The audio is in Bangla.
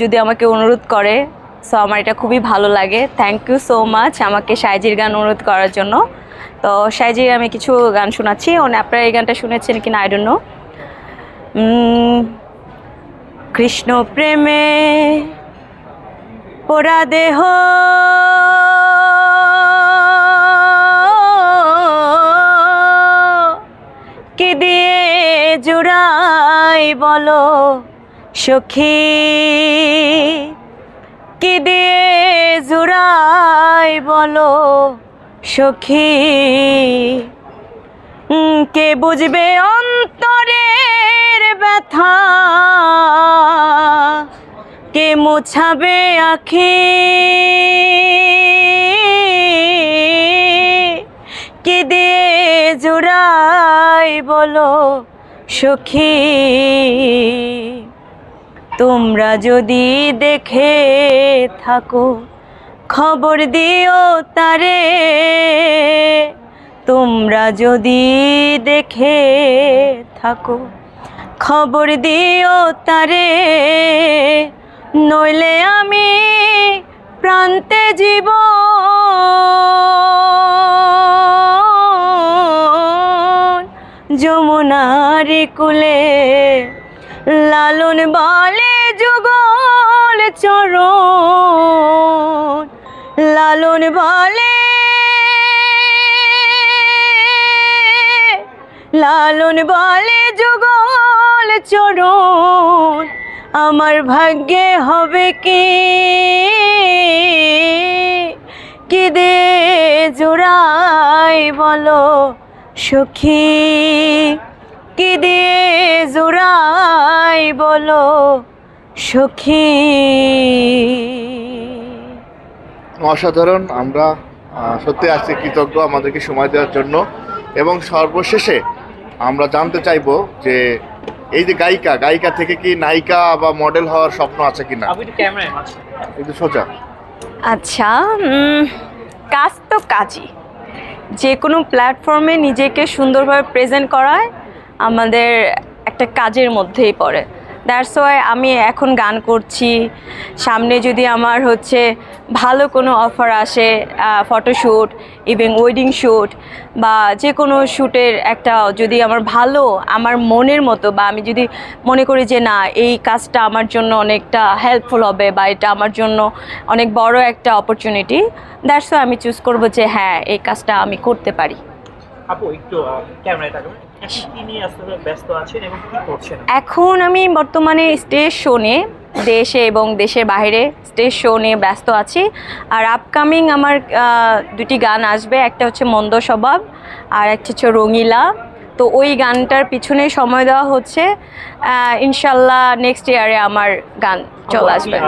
যদি আমাকে অনুরোধ করে সো আমার এটা খুবই ভালো লাগে। থ্যাংক ইউ সো মাচ আমাকে সাইজির গান অনুরোধ করার জন্য। তো সাইজির আমি কিছু গান শোনাচ্ছি। আপনারা এই গানটা শুনেছেন কিনা আই ডোন্ট নো কৃষ্ণ প্রেমে পোড়া দেহ। কি দিয়ে জুড়াই বলো? সখী, কি দিয়ে জুড়াই বলো সখী? কে বুঝবে অন্তরের ব্যথা? কে মোছাবে আখি? কি দিয়ে জোড়াই বলো সখী? তোমরা যদি দেখে থাকো, খবর দিও তারে। তোমরা যদি দেখে থাকো, খবর দিও তারে। নইলে আমি প্রান্তে জীব। যমুনার কুলে লালন বলে যুগল চরণ। লালন বলে লালন বলে যুগল চরণ। আমার ভাগ্যে হবে কি? কি দে জোড়াই বলো সখী। কি দিয়ে জোড়াই বলো সখী। অসাধারণ আমরা সত্যি আজকে কৃতজ্ঞ আমাদেরকে সময় দেওয়ার জন্য। এবং সর্বশেষে আমরা জানতে চাইব যে এই যে গায়িকা গায়িকা থেকে কি নায়িকা বা মডেল হওয়ার স্বপ্ন আছে কিনা? একটু সোজা। আচ্ছা কাজ তো কাজই। যে কোনো প্ল্যাটফর্মে নিজেকে সুন্দরভাবে প্রেজেন্ট করায় আমাদের একটা কাজের মধ্যেই পড়ে। দ্যাটস ওয়াই আমি এখন গান করছি। সামনে যদি আমার হচ্ছে ভালো কোনো অফার আসে ফটোশ্যুট ইভেন ওয়েডিং শ্যুট বা যে কোনো শ্যুটের একটা যদি আমার ভালো, আমার মনের মতো বা আমি যদি মনে করি যে না, এই কাজটা আমার জন্য অনেকটা হেল্পফুল হবে বা এটা আমার জন্য অনেক বড় একটা অপরচুনিটি দ্যাটস ওয়াই আমি চুজ করব যে হ্যাঁ এই কাজটা আমি করতে পারি। আপু একটু ক্যামেরায় তাকাবেন এখন কি নিয়ে আসলে ব্যস্ত আছেন এবং কি করছেন? এখন আমি বর্তমানে স্টেজ শো নিয়ে দেশে এবং দেশের বাইরে স্টেজ শো নিয়ে ব্যস্ত আছি। আর আপকামিং আমার দুটি গান আসবে। একটা হচ্ছে মন্দ স্বভাব আর একটা হচ্ছে রঙিলা। তো ওই গানটার পিছনে সময় দেওয়া হচ্ছে। ইনশাল্লাহ নেক্সট ইয়ারে আমার গান চলে আসবে।